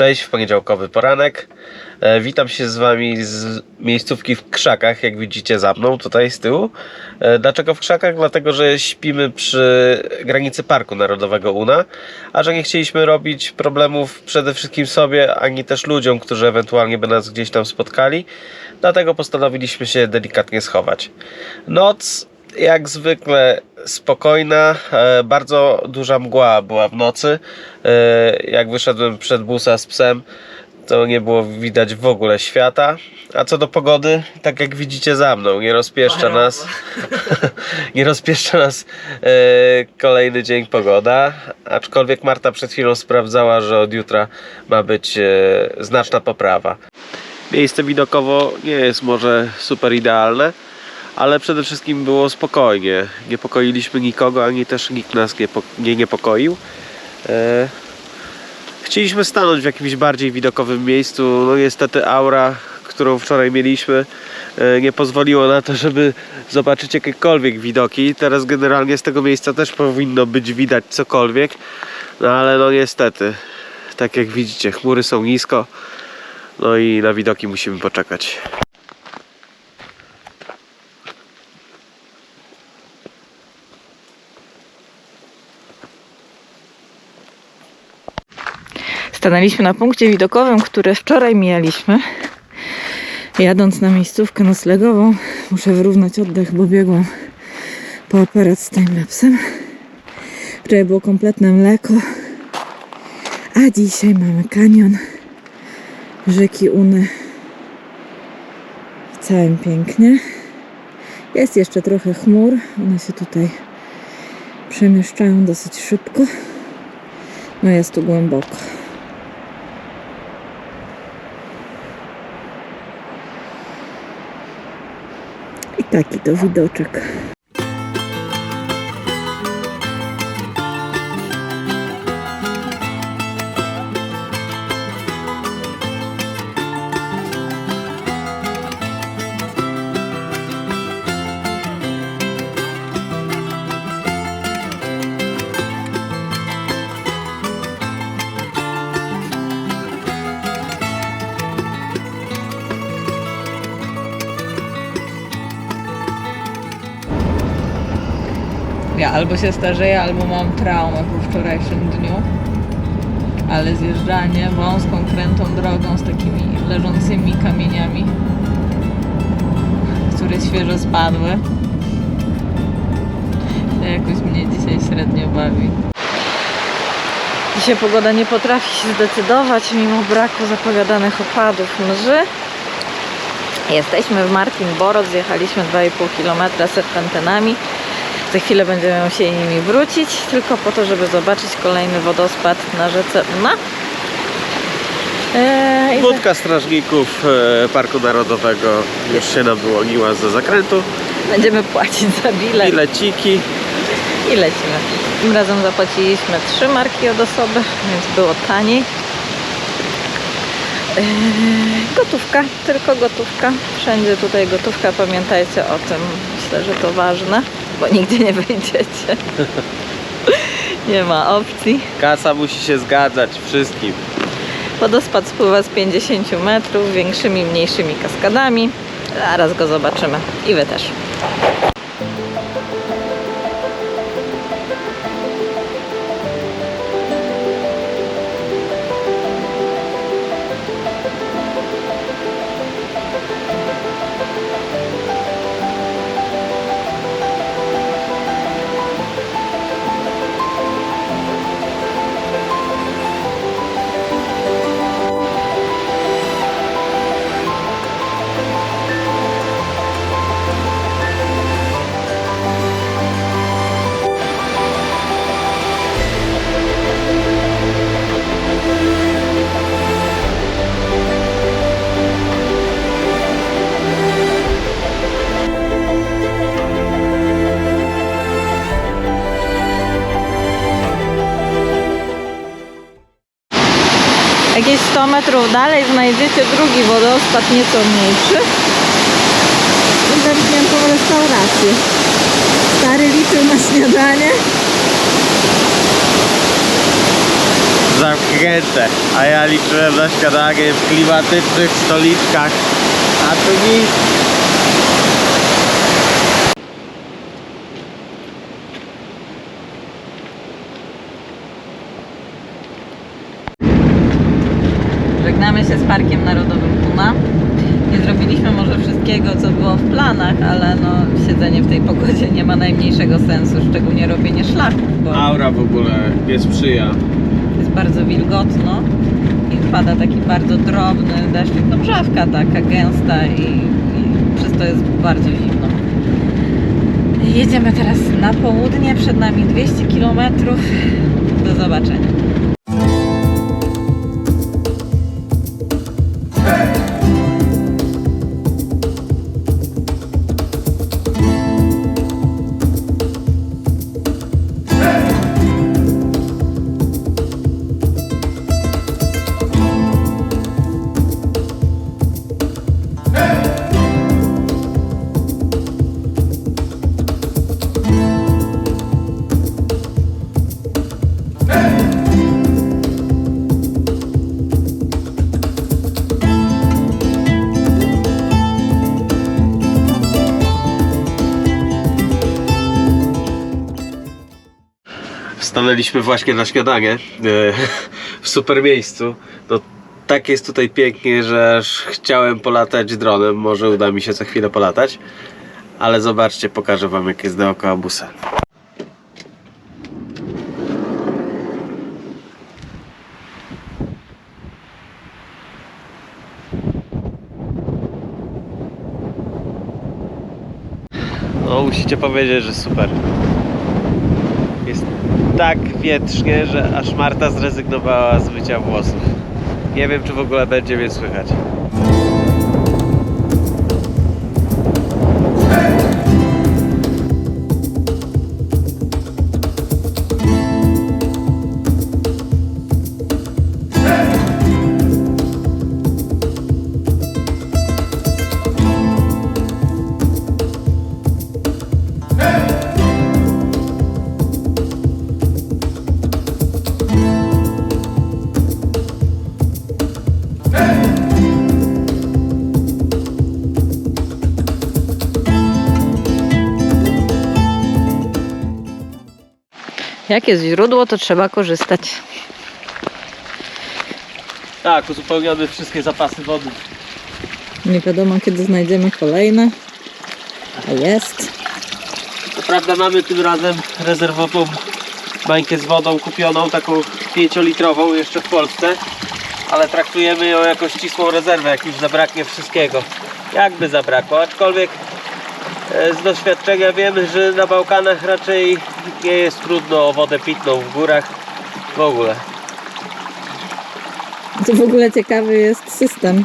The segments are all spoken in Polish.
Cześć, w poniedziałkowy poranek. E, witam się z Wami z miejscówki w krzakach, jak widzicie za mną, tutaj z tyłu. E, dlaczego w krzakach? Dlatego, że śpimy przy granicy Parku Narodowego UNA, a że nie chcieliśmy robić problemów przede wszystkim sobie, ani też ludziom, którzy ewentualnie by nas gdzieś tam spotkali. Dlatego postanowiliśmy się delikatnie schować. Noc jak zwykle spokojna, e, bardzo duża mgła była w nocy. E, Jak wyszedłem przed busa z psem, to nie było widać w ogóle świata. A co do pogody, tak jak widzicie za mną, nie rozpieszcza nas. nie rozpieszcza nas e, kolejny dzień pogoda. Aczkolwiek Marta przed chwilą sprawdzała, że od jutra ma być znaczna poprawa. Miejsce widokowo nie jest może super idealne, ale przede wszystkim było spokojnie. Nie pokoiliśmy nikogo, ani też nikt nas nie, nie niepokoił. E, chcieliśmy stanąć w jakimś bardziej widokowym miejscu. No niestety aura, którą wczoraj mieliśmy, e, nie pozwoliło na to, żeby zobaczyć jakiekolwiek widoki. Teraz generalnie z tego miejsca też powinno być widać cokolwiek, no ale no niestety, tak jak widzicie, chmury są nisko. No i na widoki musimy poczekać. Stanęliśmy na punkcie widokowym, który wczoraj mijaliśmy. Jadąc na miejscówkę noclegową, muszę wyrównać oddech, bo biegłam po aparat z timelapsem. Wczoraj było kompletne mleko, a dzisiaj mamy kanion rzeki Uny w całym pięknie. Jest jeszcze trochę chmur, one się tutaj przemieszczają dosyć szybko. No jest tu głęboko. I taki to widoczek. Ja albo się starzeję, albo mam traumę po wczorajszym dniu. Ale zjeżdżanie wąską, krętą drogą z takimi leżącymi kamieniami, które świeżo spadły, to jakoś mnie dzisiaj średnio bawi. Dzisiaj pogoda nie potrafi się zdecydować mimo braku zapowiadanych opadów mrzy. Jesteśmy w Martin Borod, zjechaliśmy 2,5 km serpentynami. Za chwilę będziemy musieli nimi wrócić, tylko po to, żeby zobaczyć kolejny wodospad na rzece Una. Eee, Budka strażników e, Parku Narodowego już się nam wyłoniła za zakrętu. będziemy płacić za bilet Bileciki. i lecimy. Tym razem zapłaciliśmy 3 marki od osoby, więc było taniej. Eee, gotówka, tylko gotówka. Wszędzie tutaj gotówka, pamiętajcie o tym. Myślę, że to ważne, bo nigdzie nie wyjdziecie. nie ma opcji. Kasa musi się zgadzać wszystkim. Wodospad spływa z 50 metrów, większymi, mniejszymi kaskadami. Zaraz go zobaczymy. I wy też. Jakieś 100 metrów dalej znajdziecie drugi wodospad, nieco mniejszy. I zamkniętą restaurację. Stary liczył na śniadanie. zamknięte. A ja liczyłem na śniadanie w klimatycznych stoliczkach. A tu nic. Parkiem Narodowym Puna. Nie zrobiliśmy może wszystkiego, co było w planach, ale no, siedzenie w tej pogodzie nie ma najmniejszego sensu, szczególnie robienie szlaków, bo Aura w ogóle nie sprzyja. jest bardzo wilgotno i pada taki bardzo drobny deszczyk, no mrzawka taka gęsta i, i przez to jest bardzo zimno. Jedziemy teraz na południe, przed nami 200 km. Do zobaczenia. Stanęliśmy właśnie na śniadanie e, w super miejscu. No, tak jest tutaj pięknie, że chciałem polatać dronem. Może uda mi się za chwilę polatać. Ale zobaczcie, pokażę wam jak jest dookoła busa. No musicie powiedzieć, że super. Tak wietrznie, że aż Marta zrezygnowała z mycia włosów. Nie wiem, czy w ogóle będzie mnie słychać. Jak jest źródło, to trzeba korzystać. Tak, uzupełniamy wszystkie zapasy wody. Nie wiadomo, kiedy znajdziemy kolejne. A jest. Co prawda mamy tym razem rezerwową bańkę z wodą kupioną, taką 5-litrową jeszcze w Polsce, ale traktujemy ją jako ścisłą rezerwę, jak już zabraknie wszystkiego. Jakby zabrakło, aczkolwiek z doświadczenia wiemy, że na Bałkanach raczej nie jest trudno o wodę pitną w górach w ogóle. To w ogóle ciekawy jest system.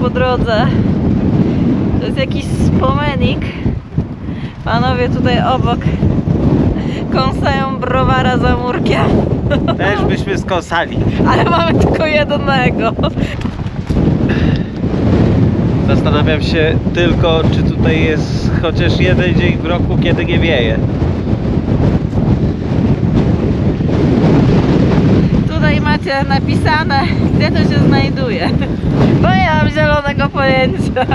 Po drodze. To jest jakiś spomenik. Panowie tutaj obok kąsają browara za murkiem. Też byśmy skąsali. Ale mamy tylko jednego. Zastanawiam się tylko, czy tutaj jest chociaż jeden dzień w roku, kiedy nie wieje. Tutaj macie napisane, gdzie to się znajduje. Bo nie mam zielonego pojęcia.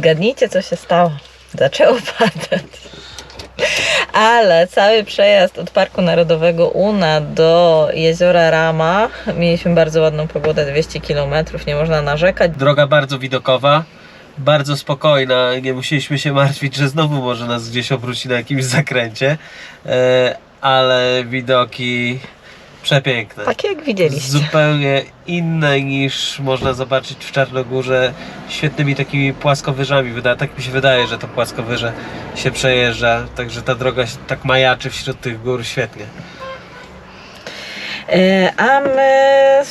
Zgadnijcie, co się stało. Zaczęło padać. Ale cały przejazd od Parku Narodowego Una do jeziora Rama, mieliśmy bardzo ładną pogodę, 200 km, nie można narzekać. Droga bardzo widokowa, bardzo spokojna. Nie musieliśmy się martwić, że znowu może nas gdzieś obróci na jakimś zakręcie, e, ale widoki przepiękne. Takie jak widzieliście. Zupełnie inne niż można zobaczyć w Czarnogórze. Świetnymi takimi płaskowyżami. Wyda- Tak mi się wydaje, że to płaskowyże się przejeżdża. Także ta droga się tak majaczy wśród tych gór świetnie. E, A my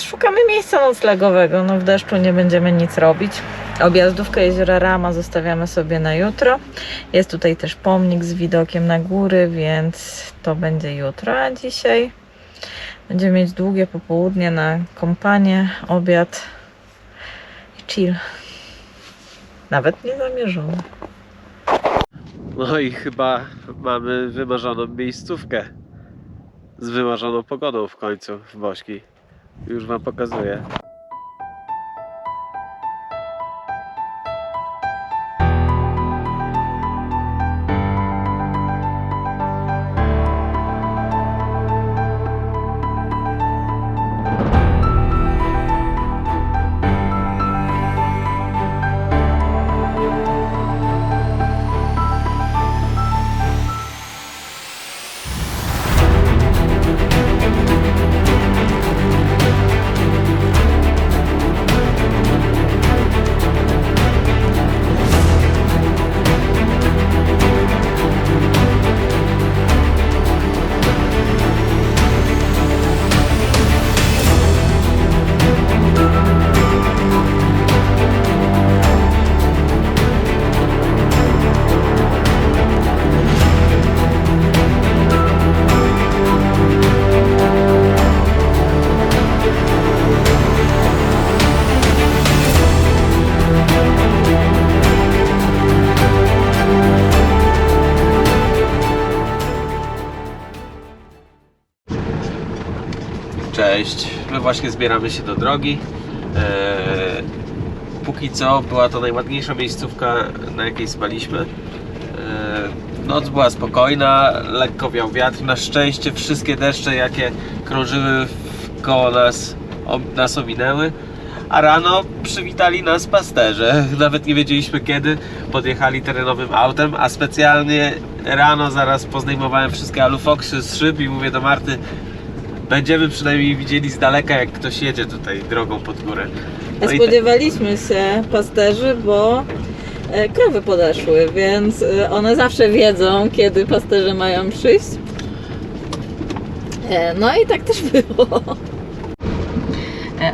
szukamy miejsca noclegowego. No w deszczu nie będziemy nic robić. Objazdówkę jeziora Rama zostawiamy sobie na jutro. Jest tutaj też pomnik z widokiem na góry, więc to będzie jutro. A dzisiaj będziemy mieć długie popołudnie na kompanię, obiad i chill. Nawet nie zamierzony. No i chyba mamy wymarzoną miejscówkę. Z wymarzoną pogodą w końcu w Bośki. Już wam pokazuję. Właśnie zbieramy się do drogi. Eee, póki co była to najładniejsza miejscówka, na jakiej spaliśmy. Eee, noc była spokojna, lekko wiał wiatr. Na szczęście wszystkie deszcze, jakie krążyły koło nas, nas ominęły. A rano przywitali nas pasterze. Nawet nie wiedzieliśmy kiedy. Podjechali terenowym autem, a specjalnie rano zaraz pozdejmowałem wszystkie alufoksy z szyb i mówię do Marty, Będziemy przynajmniej widzieli z daleka, jak ktoś jedzie tutaj drogą pod górę. No te- Spodziewaliśmy się pasterzy, bo e, krowy podeszły, więc e, one zawsze wiedzą, kiedy pasterze mają przyjść. E, No i tak też było.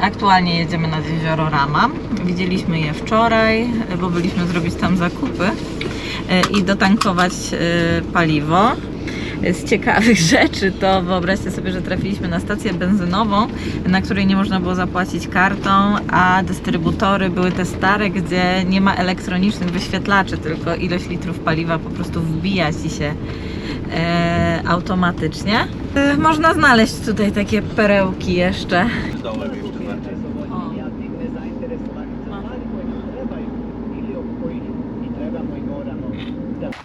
Aktualnie jedziemy nad jezioro Rama. Widzieliśmy je wczoraj, bo byliśmy zrobić tam zakupy i dotankować paliwo. Z ciekawych rzeczy to wyobraźcie sobie, że trafiliśmy na stację benzynową, na której nie można było zapłacić kartą, a dystrybutory były te stare, gdzie nie ma elektronicznych wyświetlaczy, tylko ilość litrów paliwa po prostu wbija ci się e, automatycznie. E, można znaleźć tutaj takie perełki jeszcze bardziej.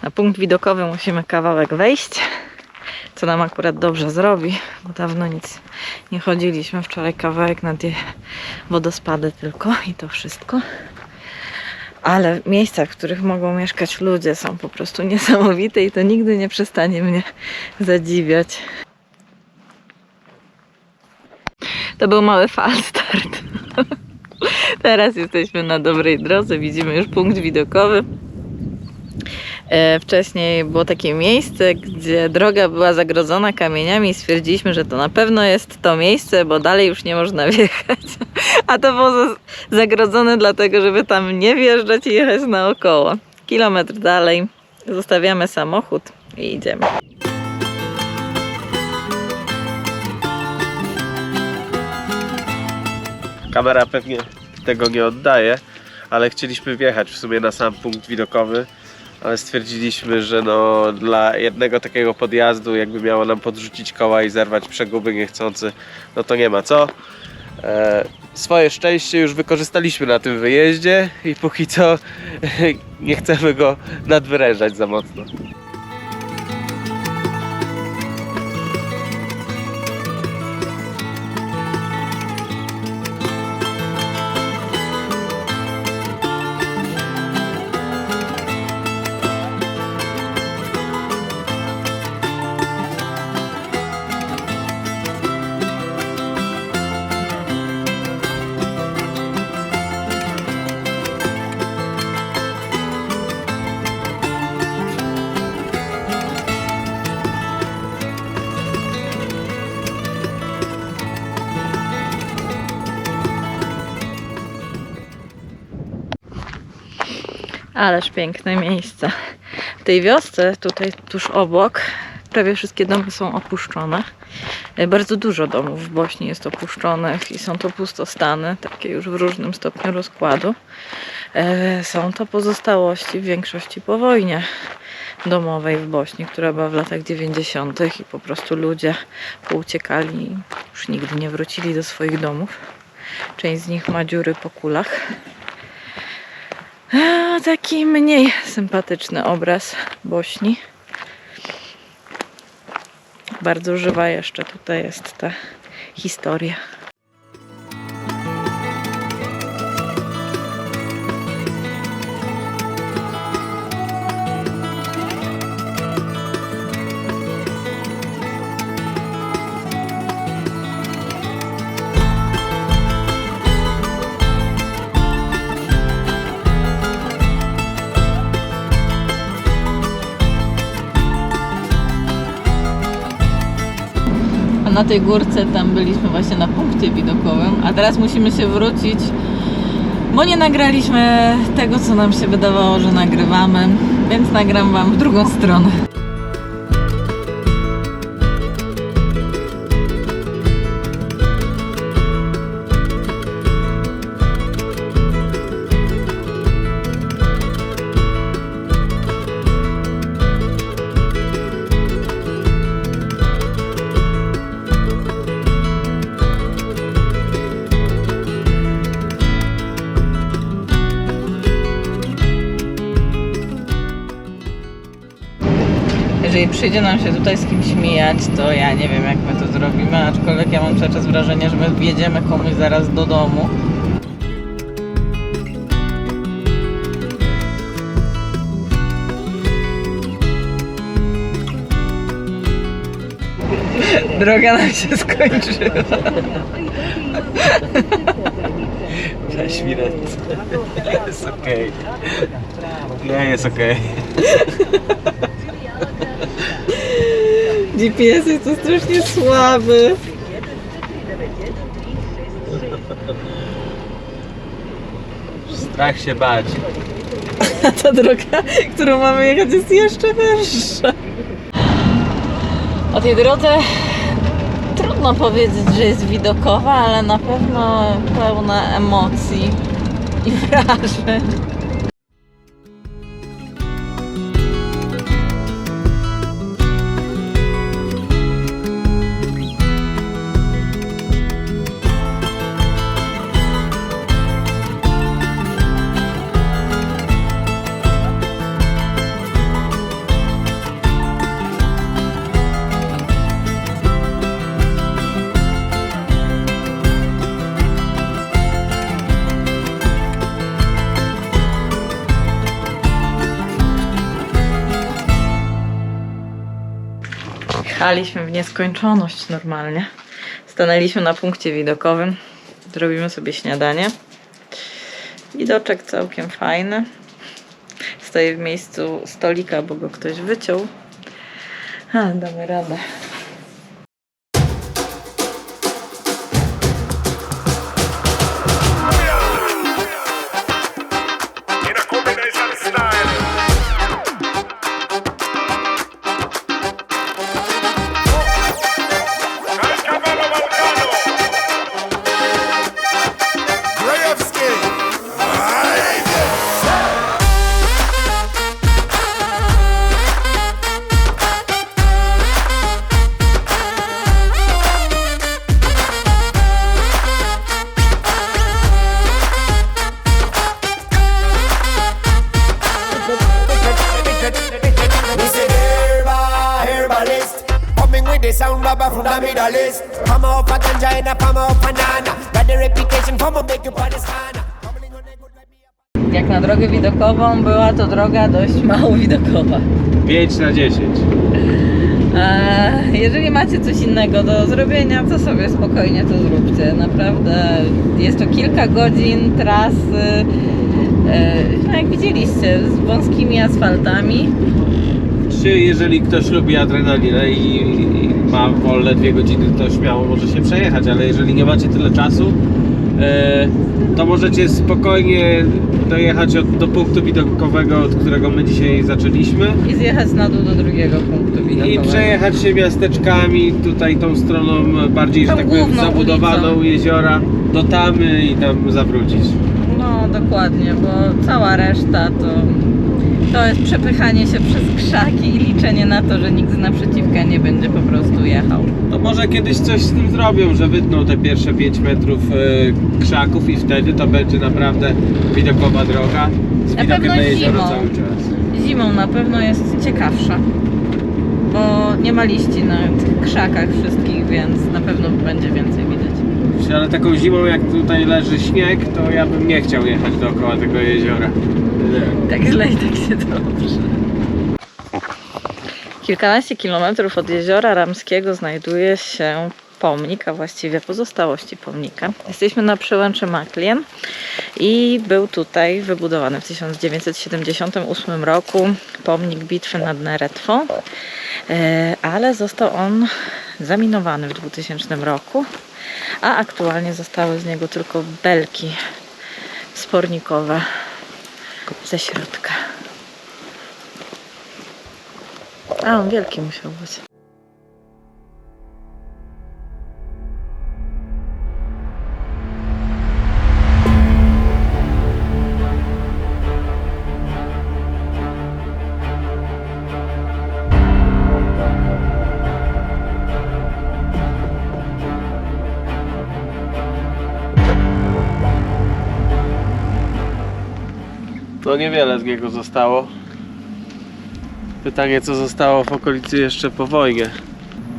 O. Punkt widokowy musimy kawałek wejść, co nam akurat dobrze zrobi, bo dawno nic nie chodziliśmy. Wczoraj kawałek na die wodospady tylko i to wszystko. Ale miejsca, w których mogą mieszkać ludzie są po prostu niesamowite i to nigdy nie przestanie mnie zadziwiać. To był mały falstart. Teraz jesteśmy na dobrej drodze, widzimy już punkt widokowy. E, Wcześniej było takie miejsce, gdzie droga była zagrodzona kamieniami i stwierdziliśmy, że to na pewno jest to miejsce, bo dalej już nie można wjechać. A to było za- zagrodzone dlatego, żeby tam nie wjeżdżać i jechać naokoło. Kilometr dalej zostawiamy samochód i idziemy. Kamera pewnie tego nie oddaje, ale chcieliśmy wjechać w sumie na sam punkt widokowy, ale stwierdziliśmy, że no dla jednego takiego podjazdu, jakby miało nam podrzucić koła i zerwać przeguby niechcący, no to nie ma co. E, swoje szczęście już wykorzystaliśmy na tym wyjeździe i póki co nie chcemy go nadwyrężać za mocno. Ależ piękne miejsce. W tej wiosce, tutaj tuż obok, prawie wszystkie domy są opuszczone. E, Bardzo dużo domów w Bośni jest opuszczonych i są to pustostany, takie już w różnym stopniu rozkładu. E, Są to pozostałości w większości po wojnie domowej w Bośni, która była w latach 90. i po prostu ludzie pouciekali i już nigdy nie wrócili do swoich domów. Część z nich ma dziury po kulach. Taki mniej sympatyczny obraz Bośni. Bardzo żywa jeszcze tutaj jest ta historia. Na tej górce tam byliśmy właśnie na punkcie widokowym, a teraz musimy się wrócić, bo nie nagraliśmy tego, co nam się wydawało, że nagrywamy, więc nagram Wam w drugą stronę. Jeżeli przyjdzie nam się tutaj z kimś mijać, to ja nie wiem jak my to zrobimy, aczkolwiek ja mam cały czas wrażenie, że my wjedziemy komuś zaraz do domu. Droga nam się skończyła. Cześć ręce. Jest okej. Nie, jest okej. GPS jest to strasznie słaby. Strach się bać. A ta droga, którą mamy jechać, jest jeszcze wyższa. O tej drodze trudno powiedzieć, że jest widokowa, ale na pewno pełna emocji i wrażeń. Jechaliśmy w nieskończoność normalnie. Stanęliśmy na punkcie widokowym. Zrobimy sobie śniadanie. Widoczek całkiem fajny. Stoję w miejscu stolika, bo go ktoś wyciął. Ale damy radę. Była to droga dość mało widokowa. 5 na 10. Eee, Jeżeli macie coś innego do zrobienia, to sobie spokojnie to zróbcie. Naprawdę jest to kilka godzin trasy, e, no jak widzieliście, z wąskimi asfaltami. Czy jeżeli ktoś lubi adrenalinę i, i ma wolne dwie godziny, to śmiało może się przejechać, ale jeżeli nie macie tyle czasu, e, to możecie spokojnie dojechać od, do punktu widokowego, od którego my dzisiaj zaczęliśmy I zjechać na dół do drugiego punktu i widokowego. przejechać się miasteczkami, tutaj tą stroną bardziej, że tak powiem, zabudowaną ulicą. jeziora, do Tamy i tam zawrócić. No dokładnie, bo cała reszta to, to jest przepychanie się przez krzaki i liczenie na to, że nikt z naprzeciwka nie będzie po prostu jechał. Może kiedyś coś z tym zrobią, że wytną te pierwsze 5 metrów e, krzaków i wtedy to będzie naprawdę widokowa droga z Na widokiem pewno na jezioro zimą. cały czas. Zimą na pewno jest ciekawsza, bo nie ma liści na tych krzakach wszystkich, więc na pewno będzie więcej widać. Ale taką zimą jak tutaj leży śnieg, to ja bym nie chciał jechać dookoła tego jeziora. Tak źle i tak się dobrze. Kilkanaście kilometrów od jeziora Ramskiego znajduje się pomnik, a właściwie pozostałości pomnika. Jesteśmy na przełęczy Maklien i był tutaj wybudowany w 1978 roku pomnik bitwy nad Neretwą, E, ale został on zaminowany w 2000 roku, a aktualnie zostały z niego tylko belki spornikowe ze środka. A on wielki musiał być. To niewiele z niego zostało. Pytanie, co zostało w okolicy jeszcze po wojnie.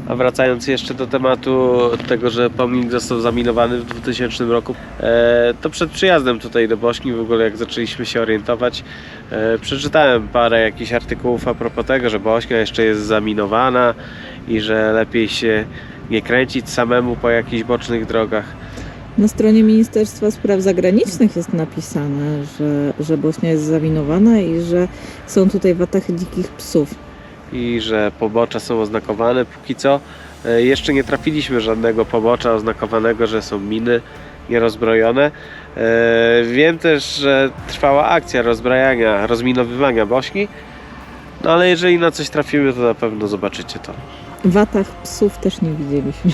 A wracając jeszcze do tematu tego, że pomnik został zaminowany w 2000 roku, e, to przed przyjazdem tutaj do Bośni, w ogóle jak zaczęliśmy się orientować, e, przeczytałem parę jakichś artykułów a propos tego, że Bośnia jeszcze jest zaminowana i że lepiej się nie kręcić samemu po jakichś bocznych drogach. Na stronie Ministerstwa Spraw Zagranicznych jest napisane, że, że Bośnia jest zawinowana i że są tutaj watachy dzikich psów. i że pobocza są oznakowane. Póki co e, jeszcze nie trafiliśmy żadnego pobocza oznakowanego, że są miny nierozbrojone. E, Wiem też, że trwała akcja rozbrajania, rozminowywania Bośni, no ale jeżeli na coś trafimy, to na pewno zobaczycie to. Watach psów też nie widzieliśmy.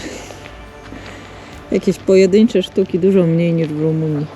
Jakieś pojedyncze sztuki, dużo mniej niż w Rumunii.